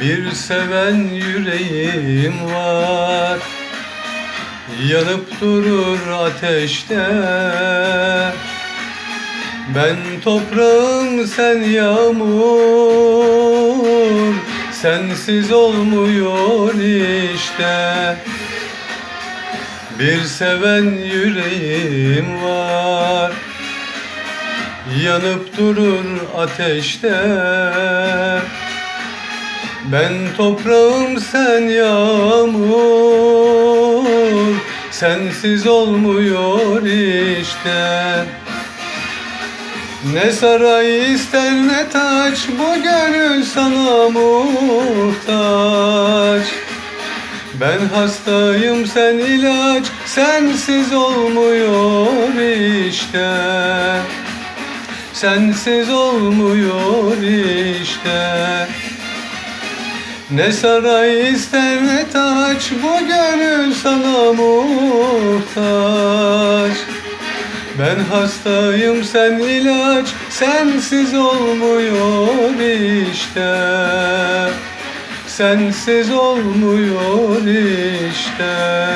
Bir seven yüreğim var. Yanıp durur ateşte. Ben toprağım sen yağmur. Sensiz olmuyor işte. Bir seven yüreğim var. Yanıp durur ateşte Ben toprağım sen yağmur. Sensiz olmuyor işte. Ne saray ister ne taç Bu gönül sana muhtaç. Ben hastayım sen ilaç Sensiz olmuyor işte. Sensiz olmuyor işte Ne saray ister ne taç Bu gönül sana muhtaç. Ben hastayım sen ilaç Sensiz olmuyor işte. Sensiz olmuyor işte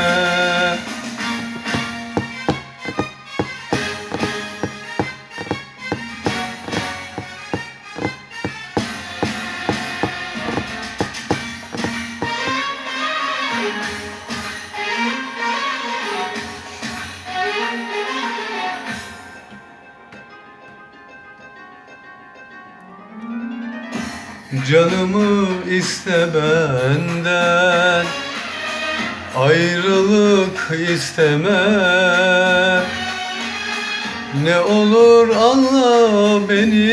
Canımı iste benden Ayrılık isteme. Ne olur anla beni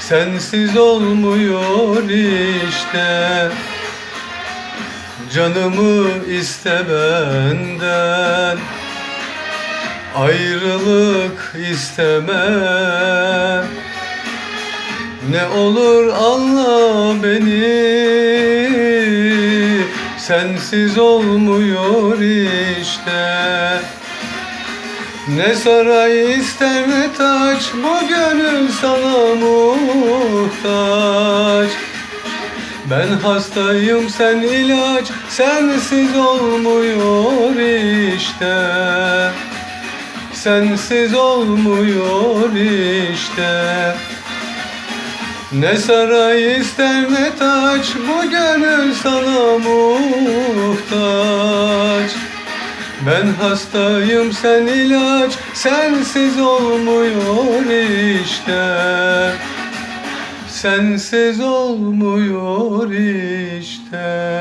Sensiz olmuyor işte. Canımı iste benden Ayrılık isteme ne olur anla beni. Sensiz olmuyor işte. Ne saray ister ne taç? Bu gönül sana muhtaç. Ben hastayım sen ilaç. Sensiz olmuyor işte. Sensiz olmuyor işte ne saray ister ne taç Bu gönül sana muhtaç. Ben hastayım sen ilaç Sensiz olmuyor işte. Sensiz olmuyor işte